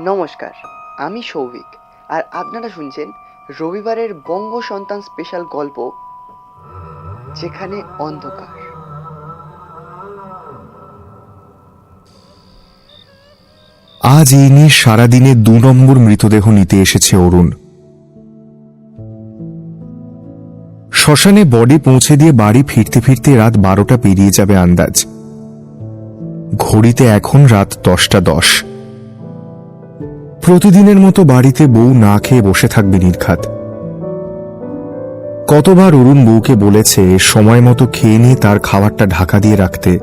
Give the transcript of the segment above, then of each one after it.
নমস্কার, আমি সৌভিক। আর আপনারা শুনছেন রবিবারের বঙ্গ সন্তান স্পেশাল গল্প, যেখানে অন্ধকার। আজ এই নিয়ে সারাদিনে দু নম্বর মৃতদেহ নিতে এসেছে অরুণ। শ্মশানে বডি পৌঁছে দিয়ে বাড়ি ফিরতে ফিরতে রাত বারোটা পেরিয়ে যাবে আন্দাজ। ঘড়িতে এখন রাত দশটা দশ। প্রতিদিনের মতো বাড়িতে বউ না খেয়ে বসে থাকবে নির্ঘাত। কতবার অরুণ বউকে বলেছে সময় মতো খেয়ে নিয়ে তার খাবারটা ঢাকা দিয়ে রাখতে।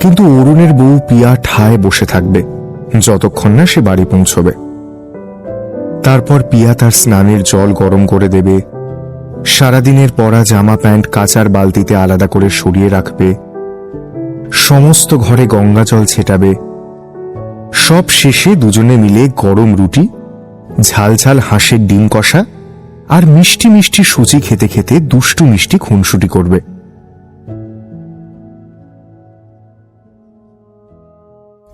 কিন্তু অরুণের বউ পিয়া ঠায় বসে থাকবে, যতক্ষণ না সে বাড়ি পৌঁছবে। তারপর পিয়া তার স্নানের জল গরম করে দেবে, সারাদিনের পরা জামা প্যান্ট কাচার বালতিতে আলাদা করে সরিয়ে রাখবে, সমস্ত ঘরে গঙ্গা জল ছেটাবে সব শেষে দুজনে মিলে গরম রুটি, ঝাল ঝাল হাঁসের ডিম কষা আর মিষ্টি মিষ্টি সুচি খেতে খেতে দুষ্টু মিষ্টি খুনসুটি করবে।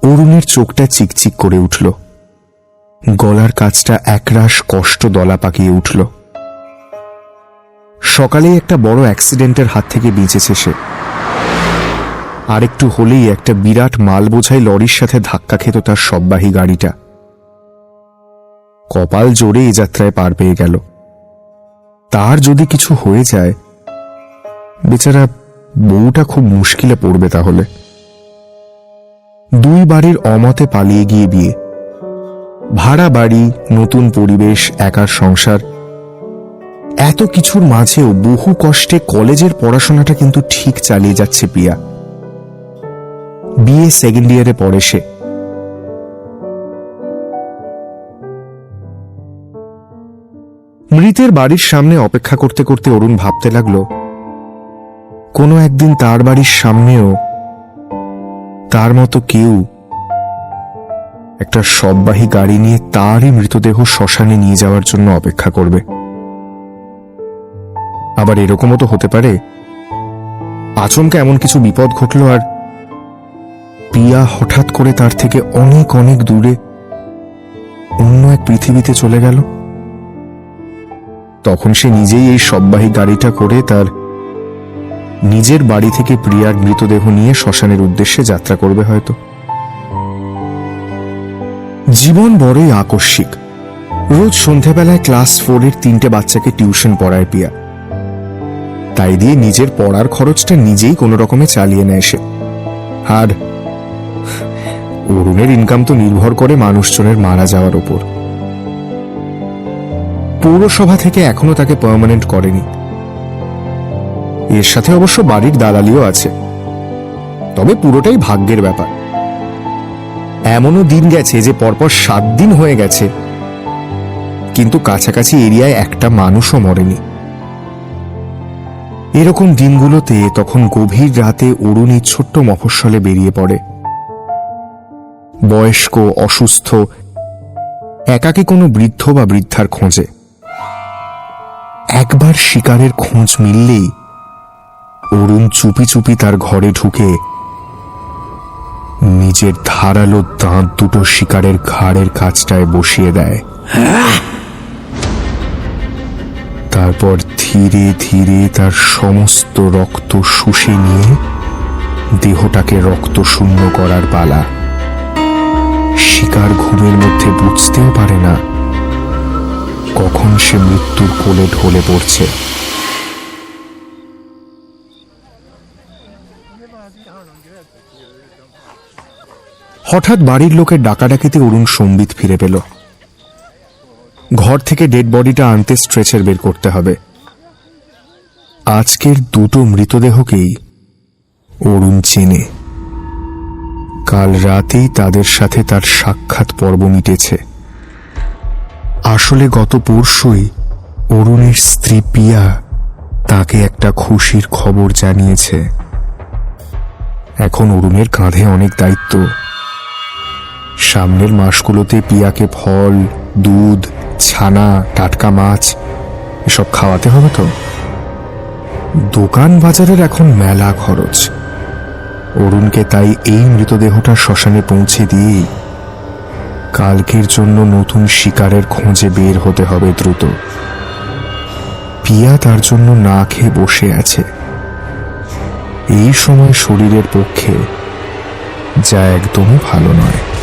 অরুণের চোখটা চিকচিক করে উঠল। গলার কাজটা একরাশ কষ্ট দলা পাকিয়ে উঠল। সকালে একটা বড় অ্যাক্সিডেন্টের হাত থেকে বেঁচেছে সে। আরেকটু হলেই একটা বিরাট মাল বোঝাই লরির সাথে ধাক্কা খেত তার সববাহী গাড়িটা। কপাল জোরে এ যাত্রায় পার পেয়ে গেল। তার যদি কিছু হয়ে যায়, বেচারা বউটা খুব মুশকিলে পড়বে তাহলে। দুই বাড়ির অমতে পালিয়ে গিয়ে বিয়ে। ভাড়া বাড়ি, নতুন পরিবেশ, একার সংসার। এত কিছুর মাঝেও বহু কষ্টে কলেজের পড়াশোনাটা কিন্তু ঠিক চালিয়ে যাচ্ছে পিয়া বিএ সেকেন্ড ইয়ারে পড়ে সে। মৃতের বাড়ির সামনে অপেক্ষা করতে করতে অরুণ ভাবতে লাগল, কোনো একদিন তার বাড়ির সামনেও তার মতো কেউ একটা সববাহী গাড়ি নিয়ে তারই মৃতদেহ শ্মশানে নিয়ে যাওয়ার জন্য অপেক্ষা করবে। আবার এরকমও তো হতে পারে। আচমকা এমন কিছু বিপদ ঘটল আর পিয়া হঠাৎ করে তার থেকে অনেক অনেক দূরে অন্য এক পৃথিবীতে চলে গেল। তখন সে নিজেই এই সববাহী গাড়িটা করে তার নিজের বাড়ি থেকে প্রিয়ার মৃতদেহ নিয়ে শ্মশানের উদ্দেশ্যে যাত্রা করবে হয়তো। জীবন বড়ই আকস্মিক। রোজ সন্ধেবেলায় ক্লাস ফোরের তিনটে বাচ্চাকে টিউশন পড়ায় পিয়া। তাই দিয়ে নিজের পড়ার খরচটা নিজেই কোনো রকমে চালিয়ে নেয় সে। আর অরুণের ইনকাম তো নির্ভর করে মানুষজনের মারা যাওয়ার ওপর। পৌরসভা থেকে এখনও তাকে পার্মানেন্ট করেনি। এর সাথে অবশ্য বাড়ির দালালিও আছে। তবে পুরোটাই ভাগ্যের ব্যাপার। এমনও দিন গেছে যে পরপর সাত দিন হয়ে গেছে। কিন্তু কাছাকাছি এরিয়ায় একটা মানুষও মরেনি। এরকম দিনগুলোতে তখন গভীর রাতে অরুণী ছোট্ট মফস্বলে বেরিয়ে পড়ে। বয়স্ক, অসুস্থ, একাকে কোনো বৃদ্ধ বা বৃদ্ধার খোঁজে। একবার শিকারের খোঁজ মিললেই অরুণ চুপি চুপি তার ঘরে ঢুকে নিজের ধারালো দাঁত দুটো শিকারের ঘাড়ের কাছটায় বসিয়ে দেয়। তারপর ধীরে ধীরে তার সমস্ত রক্ত শুষে নিয়ে দেহটাকে রক্ত শূন্য করার পালা। শিকার ঘুমের মধ্যে বুঝতেও পারে না কখন সে মৃত্যুর কোলে ঢলে পড়ছে। হঠাৎ বাড়ির লোকের ডাকাডাকিতে অরুণ সম্বিত ফিরে পেল। ঘর থেকে ডেড বডিটা আনতে স্ট্রেচার বের করতে হবে। আজকের দুটো মৃতদেহকেই অরুণ চেনে। কাল রাতেই তাদের সাথে তার সাক্ষাৎ পর্ব মিটেছে। আসলে গত পরশুই অরুণের স্ত্রী পিয়া তাকে একটা খুশির খবর জানিয়েছে। এখন অরুণের কাঁধে অনেক দায়িত্ব। সামনের মাসগুলোতে পিয়াকে ফল, দুধ, ছানা, টাটকা মাছ, এসব খাওয়াতে হবে তো? দোকান বাজারের এখন মেলা খরচ। অরুণকে তাই এই মৃতদেহটা শ্মশানে পৌঁছে দিয়েই কালকের জন্য নতুন শিকারের খোঁজে বের হতে হবে দ্রুত। পিয়া তার জন্য না খেয়ে বসে আছে। এই সময় শরীরের পক্ষে যা একদমই ভালো নয়।